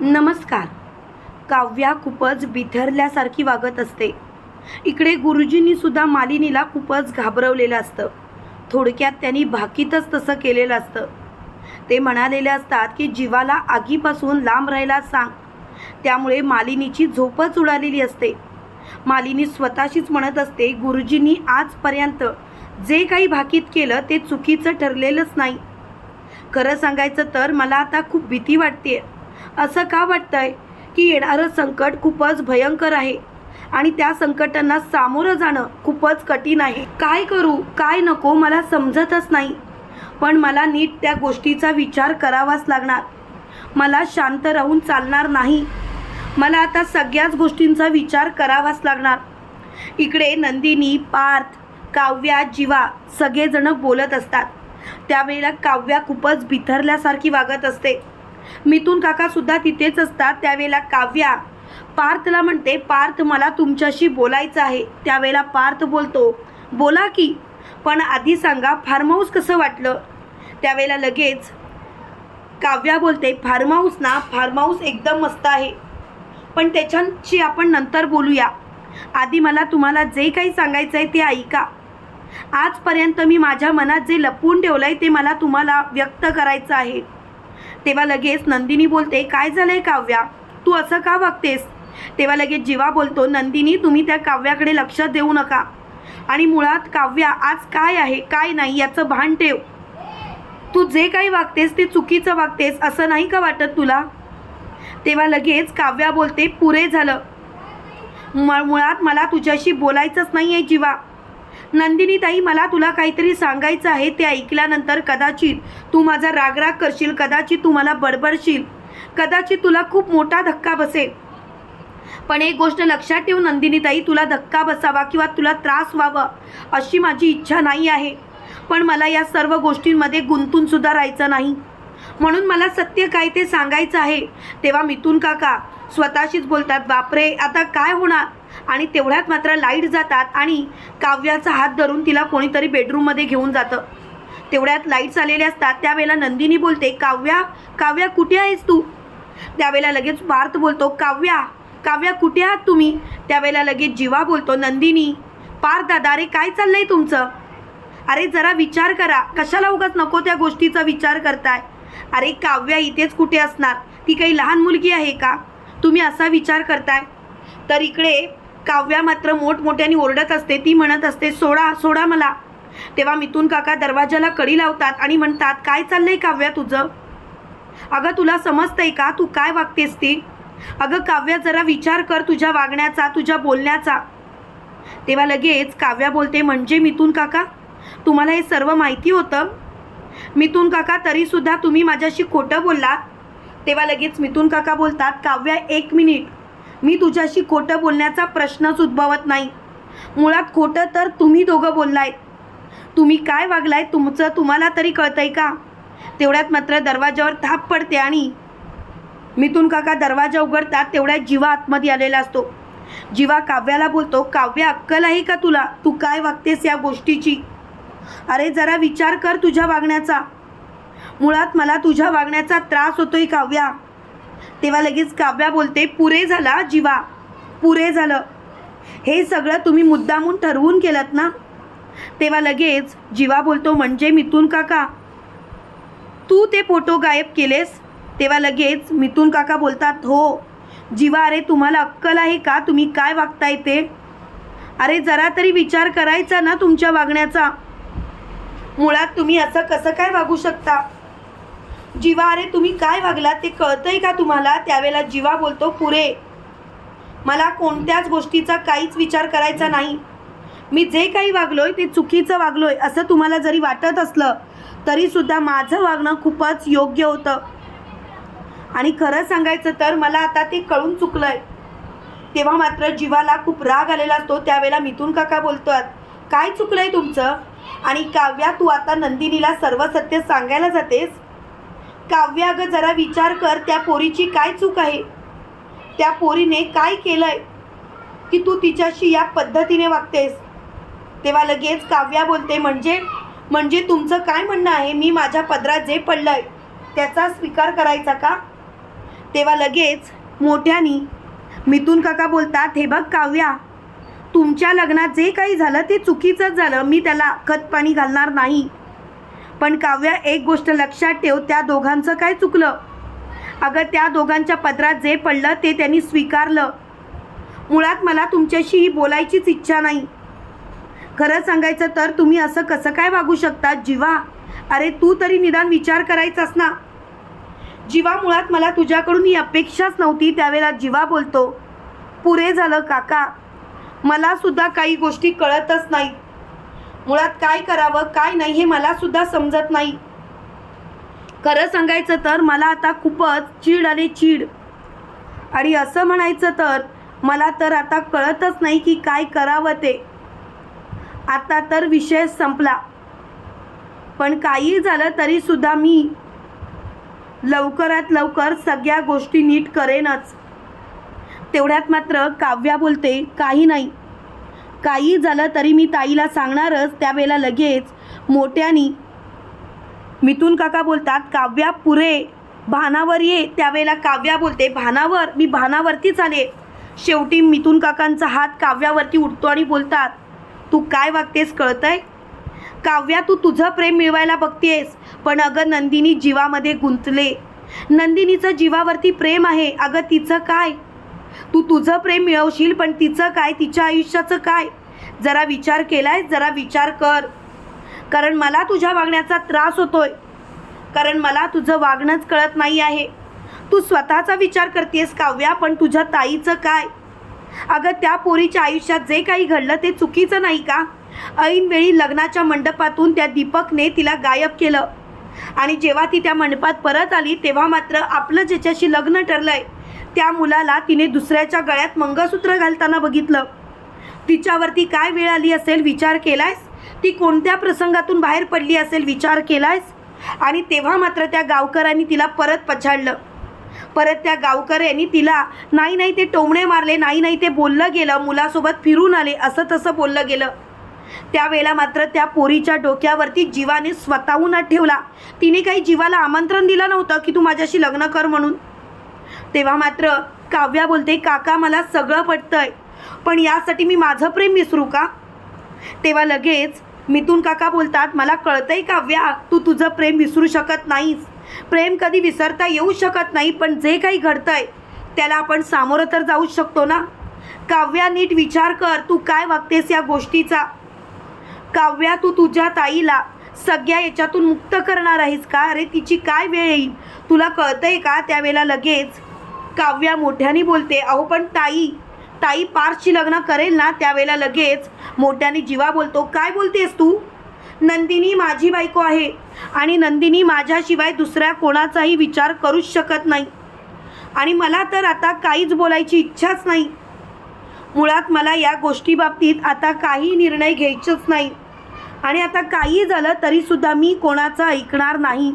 नमस्कार. काव्या खूपच बिथरल्यासारखी वागत असते. इकडे गुरुजींनी सुद्धा मालिनीला खूपच घाबरवलेलं असतं. थोडक्यात त्यांनी भाकीतच तसं केलेलं असतं. ते म्हणालेले असतात की जीवाला आगीपासून लांब राहायला सांग. त्यामुळे मालिनीची झोपच उडालेली असते. मालिनी स्वतःशीच म्हणत असते गुरुजींनी आजपर्यंत जे काही भाकीत केलं ते चुकीचं ठरलेलंच नाही. खरं सांगायचं तर मला आता खूप भीती वाटते असं का वाटतंय? की येणारं संकट खूपच भयंकर आहे. आणि त्या संकटांना सामोरं जाणं खूपच कठीण आहे. काय करू? काय नको? मला समजतच नाही. पण मला नीट त्या गोष्टीचा विचार करावाच लागणार. मला शांत राहून चालणार नाही. मला आता सगळ्याच गोष्टींचा विचार करावाच लागणार. इकडे नंदिनी पार्थ काव्या जीवा सगळेजणं बोलत असतात. त्यावेळेला काव्या खूपच बिथरल्यासारखी वागत असते. मिथून काका सुद्धा तिथेच असतात त्यावेळेला काव्या पार्थला म्हणते पार्थ मला तुमच्याशी बोलायचं आहे. त्यावेळेला पार्थ बोलतो बोला की पण आधी सांगा फार्म हाऊस कसं वाटलं? त्यावेळेला लगेच काव्या बोलते फार्म हाऊस ना फार्म हाऊस एकदम मस्त आहे. पण त्याच्याशी आपण नंतर बोलूया. आधी मला तुम्हाला जे काही सांगायचं आहे ते ऐका. आजपर्यंत मी माझ्या मनात जे लपवून ठेवलं आहे ते मला तुम्हाला व्यक्त करायचं आहे. तेव्हा लगेच नंदिनी बोलते काय झालं आहे काव्या? तू असं का वागतेस? तेव्हा लगेच जीवा बोलतो नंदिनी तुम्ही त्या काव्याकडे लक्ष देऊ नका. आणि मुळात काव्या आज काय आहे काय नाही याचं भान ठेव. तू जे काही वागतेस ते चुकीचं वागतेस असं नाही का वाटत तुला? तेव्हा लगेच काव्या बोलते पुरे झालं. मुळात मला तुझ्याशी बोलायचंच नाही आहे जीवा. नंदिनी ताई मला तुला काहीतरी सांगायचं आहे ते ऐकल्यानंतर कदाचित तू माझा रागराग करशील कदाचित तू मला बडबडशील कदाचित तुला खूप मोठा धक्का बसेल. पण एक गोष्ट लक्षात ठेव नंदिनी ताई तुला धक्का बसावा किंवा तुला त्रास व्हावा अशी माझी इच्छा नाही आहे. पण मला या सर्व गोष्टींमध्ये गुंतून सुद्धा राहायचं नाही. म्हणून मला सत्य काय ते सांगायचं आहे तेव्हा मिथून काका स्वतःशीच बोलतात बापरे आता काय होणार? आणि तेवढ्यात मात्र लाइट जातात आणि काव्याचा हात धरून तिला कोणीतरी बेडरूममध्ये घेऊन जातं. तेवढ्यात लाईट्स आलेले असतात. त्यावेळेला नंदिनी बोलते काव्या काव्या कुठे आहेस तू? त्यावेळेला लगेच पार्थ बोलतो काव्या काव्या कुठे आहात तुम्ही? त्यावेळेला लगेच जीवा बोलतो नंदिनी पार्थ दादा अरे काय चाललंय तुमचं? अरे जरा विचार करा. कशाला उगाच नको त्या गोष्टीचा विचार करताय? अरे काव्या इथेच कुठे असणार? ती काही लहान मुलगी आहे का? तुम्ही असा विचार करताय? तर इकडे काव्या मात्र मोठमोठ्याने ओरडत असते. ती म्हणत असते सोडा सोडा मला. तेव्हा मिथून काका दरवाजाला कडी लावतात आणि म्हणतात काय चाललंय काव्या तुझं? अगं तुला समजतंय का? तू काय वागतेस ती? अगं काव्या जरा विचार कर तुझ्या वागण्याचा तुझ्या बोलण्याचा. तेव्हा लगेच काव्या बोलते म्हणजे मिथून काका तुम्हाला हे सर्व माहिती होतं? मिथून काका तरीसुद्धा तुम्ही माझ्याशी खोटं बोललात? तेव्हा लगेच मिथून काका बोलतात काव्या एक मिनिट. मी तुझ्याशी खोटं बोलण्याचा प्रश्नच उद्भवत नाही. मुळात खोटं तर तुम्ही दोघं बोललाय. तुम्ही काय वागलाय तुमचं तुम्हाला तरी कळतंय का? तेवढ्यात मात्र दरवाजावर थाप पडते आणि मिथून काका दरवाजा उघडतात तेवढ्यात जीवा आतमध्ये आलेला असतो. जीवा काव्याला बोलतो काव्य अक्कल आहे का तुला? तू काय वागतेस या गोष्टीची? अरे जरा विचार कर तुझ्या वागण्याचा. मुळात मला तुझ्या वागण्याचा त्रास होतोय काव्या. तेव्हा लगेच काव्या बोलते पुरे झाला जीवा पुरे झालं. हे सगळं तुम्ही मुद्दामून ठरवून केलं ना? तेव्हा लगेच जीवा बोलतो म्हणजे मिथून काका तू ते फोटो गायब केलेस? तेव्हा लगेच मिथून काका बोलतात हो. जीवा अरे तुम्हाला अक्कल आहे का? तुम्ही काय वागताय ते? अरे जरा तरी विचार करायचा ना तुमच्या वागण्याचा. मुळात तुम्ही असं कसं काय वागू शकता? जीवा अरे तुम्ही काय वागलात? ते कळतंय का तुम्हाला? त्यावेळेला जीवा बोलतो पुरे मला कोणत्याच गोष्टीचा काहीच विचार करायचा नाही. मी जे काही वागलोय ते चुकीचं वागलोय असं तुम्हाला जरी वाटत असलं तरीसुद्धा माझं वागणं खूपच योग्य होतं. आणि खरं सांगायचं तर मला आता ते कळून चुकलंय. तेव्हा मात्र जीवाला खूप राग आलेला असतो. त्यावेळेला मिथून काका बोलतात काय चुकलंय तुमचं? आणि काव्या तू आता नंदिनीला सर्व सत्य सांगायला जातेस? काव्या अगं जरा विचार कर त्या पोरीची काय चूक आहे? त्या पोरीने काय केलंय की तू तिच्याशी या पद्धतीने वागतेस? तेव्हा लगेच काव्या बोलते म्हणजे? म्हणजे तुमचं काय म्हणणं आहे? मी माझ्या पदरात जे पडलंय त्याचा स्वीकार करायचा का? तेव्हा लगेच मोठ्यानी मिथून काका बोलतात हे बघ काव्या तुमच्या लग्नात जे काही झालं ते चुकीचंच झालं. मी त्याला खत पाणी घालणार नाही. पण काव्या एक गोष्ट लक्षात ठेव त्या दोघांचं काय चुकलं? अगं त्या दोघांच्या पदरात जे पडलं ते त्यांनी स्वीकारलं. मुळात मला तुमच्याशी ही बोलायचीच इच्छा नाही. खरं सांगायचं तर तुम्ही असं कसं काय वागू शकता जीवा? अरे तू तरी निदान विचार करायचास ना? जीवा मुळात मला तुझ्याकडून ही अपेक्षाच नव्हती त्यावेळेला जीवा बोलतो पुरे झालं काका. मलासुद्धा काही गोष्टी कळतच नाही मुळात काय करावं काय नाही हे मला सुद्धा समजत नाही. खरं सांगायचं तर मला आता खूपच चीड आणि चीड. आणि असं म्हणायचं तर मला तर आता कळतच नाही की काय करावं ते. आता तर विषय संपला. पण काही झालं तरी सुद्धा मी लवकरात लवकर सगळ्या गोष्टी नीट करेनच. तेवढ्यात मात्र काव्या बोलते काही नाही. काही झालं तरी मी ताईला सांगणारच त्यावेळेला लगेच मोठ्यानी मिथून काका बोलतात काव्या पुरे भानावर ये. त्यावेळेला काव्या बोलते भानावर मी भानावरतीच आले. शेवटी मिथून काकांचा हात काव्यावरती उठतो आणि बोलतात तू काय वागतेस कळतंय? काव्या तू तुझं प्रेम मिळवायला बघतेस पण अगं नंदिनी जीवामध्ये गुंतले. नंदिनीचं जीवावरती प्रेम आहे अगं तिचं काय? तू तुझं प्रेम मिळवशील पण तिचं काय? तिच्या आयुष्याचं काय? जरा विचार केलाय जरा विचार कर. कारण मला तुझ्या वागण्याचा त्रास होतोय. कारण मला तुझं वागणंच कळत नाही आहे. तू स्वतःचा विचार करतेस काव्या पण तुझ्या ताईचं काय? अगं त्या पोरीच्या आयुष्यात जे काही घडलं ते चुकीचं नाही का? ऐनवेळी लग्नाच्या मंडपातून त्या दीपकने तिला गायब केलं. आणि जेव्हा ती त्या मंडपात परत आली तेव्हा मात्र आपलं ज्याच्याशी लग्न ठरलंय. त्या मुलाला तिने दुसऱ्याच्या गळ्यात मंगळसूत्र घालताना बघितलं. तिच्यावरती काय वेळ आली असेल विचार केलायस? ती कोणत्या प्रसंगातून बाहेर पडली असेल विचार केलायस? आणि तेव्हा मात्र त्या गावकऱ्यांनी तिला परत पछाडलं. परत त्या गावकऱ्यांनी तिला नाही नाही ते टोमणे मारले नाही नाही ते बोललं गेलं मुलासोबत फिरून आले असं तसं बोललं गेलं. त्यावेळेला मात्र त्या पोरीच्या डोक्यावरती जीवाने स्वतःहून ठेवला. तिने काही जीवाला आमंत्रण दिलं नव्हतं की तू माझ्याशी लग्न कर म्हणून. तेव्हा मात्र काव्या बोलते काका मला सगळं पटतंय पण यासाठी मी माझं प्रेम विसरू का? तेव्हा लगेच मिथून काका बोलतात मला कळतंय काव्या तू तुझं प्रेम विसरू शकत नाहीस. प्रेम कधी विसरता येऊ शकत नाही पण जे काही घडतंय त्याला आपण सामोरं तर जाऊच शकतो ना? काव्या नीट विचार कर तू काय वागतेस या गोष्टीचा? काव्या तू तुझ्या ताईला सगळ्या याच्यातून मुक्त करणार आहेस का? अरे तिची काय वेळ येईल? तुला कळतंय का? त्यावेळेला लगेच काव्या मोठ्याने बोलते अहो पण ताई ताई पार्सची लग्न करेल ना? त्यावेळेला लगेच मोठ्याने जीवा बोलतो काय बोलतेस तू? नंदिनी माझी बायको आहे आणि नंदिनी माझ्याशिवाय दुसऱ्या कोणाचाही विचार करूच शकत नाही. आणि मला तर आता काहीच बोलायची इच्छाच नाही. मुळात मला या गोष्टीबाबतीत आता काही निर्णय घ्यायचंच नाही. आणि आता काही झालं तरीसुद्धा मी कोणाचं ऐकणार नाही.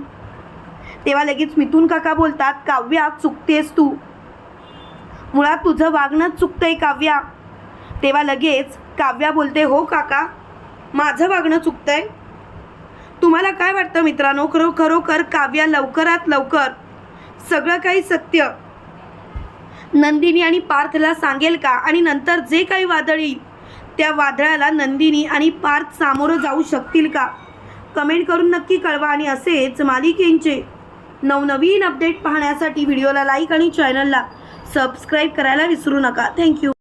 तेव्हा लगेच मिथून काका बोलतात काव्या चुकतेस तू. मुळात तुझं वागणं चुकतंय काव्या. तेव्हा लगेच काव्या बोलते हो काका माझं वागणं चुकतंय. तुम्हाला काय वाटतं मित्रांनो? खरो खरोखर काव्या लवकरात लवकर सगळं काही सत्य नंदिनी आणि पार्थला सांगेल का? आणि नंतर जे काही वादळ येईल त्या वादळाला नंदिनी आणि पार्थ सामोरं जाऊ शकतील का? कमेंट करून नक्की कळवा आणि असेच मालिकेंचे नवनवीन अपडेट पाहण्यासाठी व्हिडिओला लाईक आणि चॅनलला सबस्क्राईब करायला विसरू नका. थँक्यू